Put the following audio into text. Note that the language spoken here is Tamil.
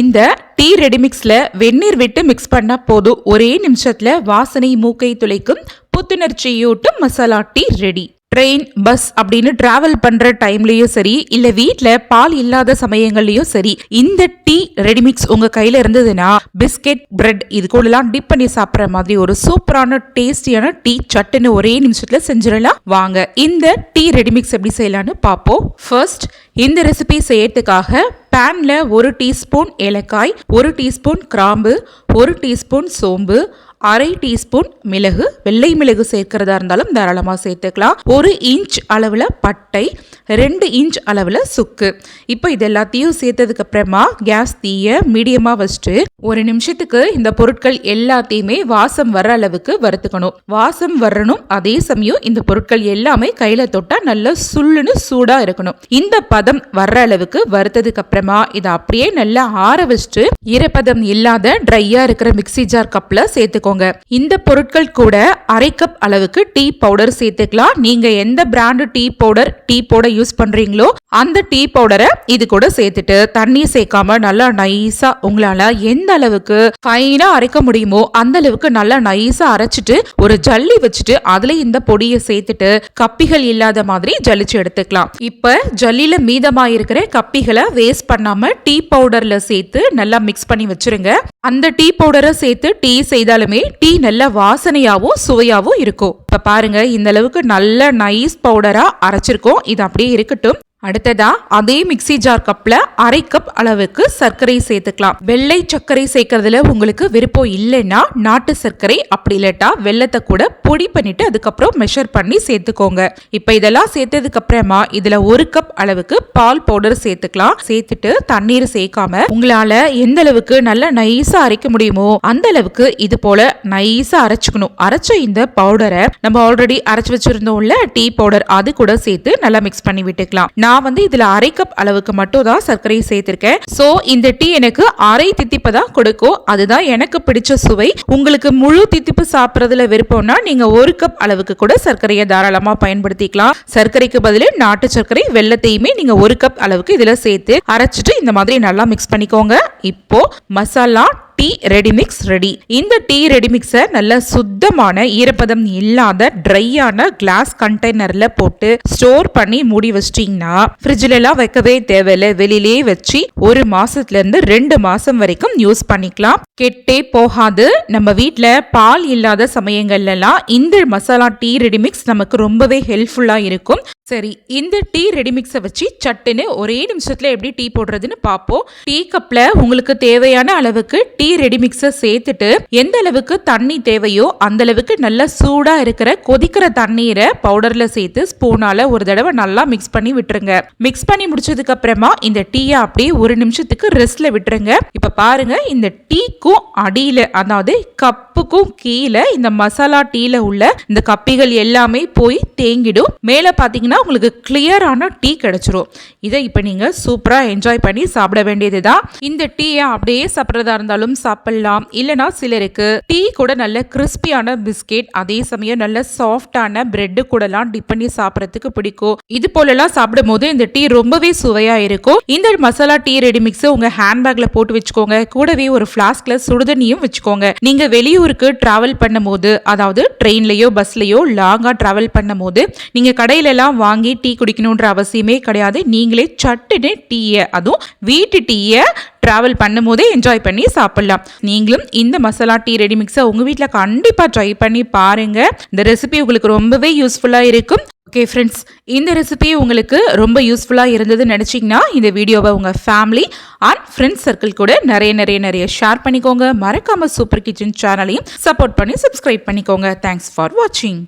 இந்த டீ ரெடிமிக்ஸில் வெந்நீர் விட்டு மிக்ஸ் பண்ணால் போதும். ஒரே நிமிஷத்தில் வாசனை மூக்கை துளைக்கும். புத்துணர்ச்சியூட்டும் masala tea ready. Train bus அப்படின்னு டிராவல் பண்ணுற டைம்லேயும் சரி இல்லை வீட்டில் பால் இல்லாத சமயங்கள்லேயும் சரி இந்த டீ ரெடிமிக்ஸ் உங்கள் கையில் இருந்ததுன்னா பிஸ்கெட் பிரெட் இது கூடலாம் டிப் பண்ணி சாப்பிட்ற மாதிரி ஒரு சூப்பரான டேஸ்டியான டீ சட்டுன்னு ஒரே நிமிஷத்தில் செஞ்சிடலாம். வாங்க இந்த டீ ரெடிமிக்ஸ் எப்படி செய்யலான்னு பார்ப்போம். ஃபர்ஸ்ட் இந்த ரெசிபி செய்யறதுக்காக பேன்ல ஒரு டீஸ்பூன் ஏலக்காய் ஒரு டீஸ்பூன் கிராம்பு ஒரு டீஸ்பூன் சோம்பு அரை டீஸ்பூன் மிளகு வெள்ளை மிளகு சேர்க்கிறதா இருந்தாலும் தாராளமாக சேர்த்துக்கலாம். ஒரு இன்ச் அளவில் பட்டை ரெண்டு இன்ச் அளவில் சுக்கு. இப்போ இது எல்லாத்தையும் சேர்த்ததுக்கு அப்புறமா கேஸ் தீய மீடியமாக வச்சுட்டு ஒரு நிமிஷத்துக்கு இந்த பொருட்கள் எல்லாத்தையுமே வாசம் வர அளவுக்கு வறுத்துக்கணும். வாசம் வரணும் அதே சமயம் இந்த பொருட்கள் எல்லாமே கையில் தொட்டால் நல்லா சுள்ளுன்னு சூடாக இருக்கணும். இந்த பதம் வர்ற அளவுக்கு வறுத்ததுக்கு அப்புறமா இதை அப்படியே நல்லா ஆற வச்சுட்டு ஈரப்பதம் இல்லாத ட்ரையாக இருக்கிற மிக்சி ஜார் கப்பில் சேர்த்துக்கோங்க. சேர்த்துக்கோங்க இந்த பொருட்கள் கூட அரை கப் அளவுக்கு டீ பவுடர் சேர்த்துக்கலாம். நீங்க எந்த brand tea powder tea powder use பண்றீங்களோ அந்த டீ பவுடரை இது கூட சேர்த்துட்டு தண்ணி சேர்க்காம நல்லா நைஸா உங்களால எந்த அளவுக்கு ஃபைனா அரைக்க முடியுமோ அந்த அளவுக்கு நல்லா நைஸா அரைச்சிட்டு ஒரு ஜல்லி வச்சுட்டு அதுல இந்த பொடியை சேர்த்துட்டு கப்பிகள் இல்லாத மாதிரி ஜல்லிச்சு எடுத்துக்கலாம். இப்ப ஜல்லியில மீதமா இருக்கிற கப்பிகளை வேஸ்ட் பண்ணாம டீ பவுடர்ல சேர்த்து நல்லா மிக்ஸ் பண்ணி வச்சிருங்க. அந்த டீ பவுடரை சேர்த்து டீ செய்தாலுமே டீ நல்ல வாசனையாகவும் சுவையாகவும் இருக்கும் இப்போ பாருங்க இந்த அளவுக்கு நல்ல நைஸ் பவுடராக அரைச்சிருக்கோம். இது அப்படியே இருக்கட்டும். அடுத்ததா அதே மிக்சி ஜார் கப்பில் அரை கப் அளவுக்கு சர்க்கரை சேர்த்துக்கலாம். வெள்ளை சர்க்கரை சேர்க்கறதுல உங்களுக்கு விருப்பம் இல்லைன்னா நாட்டு சர்க்கரை அப்படி இல்லாட்டா வெள்ளத்தை கூட பொடி பண்ணிட்டு அதுக்கப்புறம் மெஷர் பண்ணி சேர்த்துக்கோங்க. இப்போ இதெல்லாம் சேர்த்ததுக்கு அப்புறமா இதுல ஒரு கப் அளவுக்கு பால் பவுடர் சேர்த்துக்கலாம். சேர்த்துட்டு தண்ணீர் சேர்க்காம உங்களால எந்த அளவுக்கு நல்லா நைஸா அரைக்க முடியுமோ அந்த அளவுக்கு இது போல நைஸா அரைச்சுக்கணும். அரைச்ச இந்த பவுடரை நம்ம ஆல்ரெடி அரைச்சு வச்சிருந்தோம்ல டீ பவுடர் அது கூட சேர்த்து நல்லா மிக்ஸ் பண்ணி விட்டுக்கலாம். நான் நான் வந்து இதுல அரை கப் அளவுக்கு மட்டும் தான் சர்க்கரையை சேர்த்திருக்கேன். சோ இந்த டீ எனக்கு அரை தித்திப்பை தான் கொடுக்கும். அதுதான் எனக்கு பிடிச்ச சுவை. உங்களுக்கு முழு தித்திப்பு சாப்பிட்றதுல விருப்பம்னா நீங்க ஒரு கப் அளவுக்கு கூட சர்க்கரையை தாராளமா பயன்படுத்திக்கலாம். சர்க்கரைக்கு பதில் நாட்டு சர்க்கரை வெள்ளத்தையுமே நீங்க ஒரு கப் அளவுக்கு இதுல சேர்த்து அரைச்சிட்டு இந்த மாதிரி நல்லா மிக்ஸ் பண்ணிக்கோங்க. இப்போ masala tea ready mix ready. இந்த டீ ரெடிமிக்ஸை நல்ல சுத்தமான ஈரப்பதம் இல்லாத ட்ரையான கிளாஸ் கண்டெய்னர்ல போட்டு ஸ்டோர் பண்ணி மூடி வச்சிட்டிங்கன்னா ஃப்ரிட்ஜில் எல்லாம் வைக்கவே தேவையில்லை. வெளியிலே வச்சு ஒரு மாசத்துல இருந்து ரெண்டு மாசம் வரைக்கும் யூஸ் பண்ணிக்கலாம். கெட்டே போகாது. நம்ம வீட்டில் பால் இல்லாத சமயங்கள்லாம் இந்த மசாலா டீ ரெடிமிக்ஸ் நமக்கு ரொம்பவே ஹெல்ப்ஃபுல்லாக இருக்கும். சரி இந்த டீ ரெடிமிக்ஸை வச்சு சட்டுன்னு ஒரே நிமிஷத்தில் எப்படி டீ போடுறதுன்னு பார்ப்போம் டீ கப்பில் உங்களுக்கு தேவையான அளவுக்கு டீ ரெடிமிக்ஸை சேர்த்துட்டு எந்த அளவுக்கு தண்ணி தேவையோ அந்த அளவுக்கு நல்லா சூடாக இருக்கிற கொதிக்கிற தண்ணீரை பவுடரில் சேர்த்து ஸ்பூனால் ஒரு தடவை நல்லா மிக்ஸ் பண்ணி விட்டுருங்க. மிக்ஸ் பண்ணி முடிச்சதுக்கு அப்புறமா இந்த டீயை அப்படியே ஒரு நிமிஷத்துக்கு ரெஸ்ட்டில் விட்டுருங்க. இப்போ பாருங்க இந்த டீக்கும் அடியில் அதாவது கப் கப்புக்கும் கீழே இந்த மசாலா டீல உள்ள இந்த கப்பிகள் எல்லாமே போய் தேங்கிடும். மேலே பார்த்தீங்கன்னா பார்த்தீங்கன்னா உங்களுக்கு கிளியரான டீ கிடைச்சிரும். இதை இப்போ நீங்கள் சூப்பராக என்ஜாய் பண்ணி சாப்பிட வேண்டியது தான் இந்த டீயை அப்படியே சாப்பிட்றதா இருந்தாலும் சாப்பிடலாம். இல்லைனா சிலருக்கு டீ கூட நல்ல கிறிஸ்பியான பிஸ்கெட் அதே சமயம் நல்ல சாஃப்டான பிரெட்டு கூடலாம் டிப் பண்ணி சாப்பிட்றதுக்கு பிடிக்கும். இது போலலாம் சாப்பிடும் போது இந்த டீ ரொம்பவே சுவையாக இருக்கும். இந்த மசாலா டீ ரெடி மிக்ஸ் உங்கள் ஹேண்ட்பேக்கில் போட்டு வச்சுக்கோங்க. கூடவே ஒரு ஃப்ளாஸ்கில் சுடுதண்ணியும் வச்சுக்கோங்க. நீங்கள் வெளியூருக்கு ட்ராவல் பண்ணும்போது அதாவது ட்ரெயின்லையோ பஸ்லையோ லாங்காக ட்ராவல் பண்ணும்போது நீங்கள் கடையிலலாம் வாங்கி டீ குடிக்கணுன்ற அவசியமே கிடையாது. நீங்களே சட்டுன்னு டீயை அதுவும் வீட்டு டீயை ட்ராவல் பண்ணும் போதே என்ஜாய் பண்ணி சாப்பிட்லாம். நீங்களும் இந்த மசாலா டீ ரெடி மிக்ஸை உங்கள் வீட்டில் கண்டிப்பாக ட்ரை பண்ணி பாருங்கள் இந்த ரெசிபி உங்களுக்கு ரொம்பவே யூஸ்ஃபுல்லாக இருக்கும். ஓகே ஃப்ரெண்ட்ஸ் இந்த ரெசிபி உங்களுக்கு ரொம்ப யூஸ்ஃபுல்லாக இருந்ததுன்னு நினச்சிங்கன்னா இந்த வீடியோவை உங்கள் ஃபேமிலி அண்ட் ஃப்ரெண்ட்ஸ் சர்க்கிள் கூட நிறைய நிறைய நிறைய ஷேர் பண்ணிக்கோங்க. மறக்காமல் சூப்பர் கிச்சன் சேனலையும் சப்போர்ட் பண்ணி சப்ஸ்கிரைப் பண்ணிக்கோங்க. தேங்க்ஸ் ஃபார் வாட்சிங்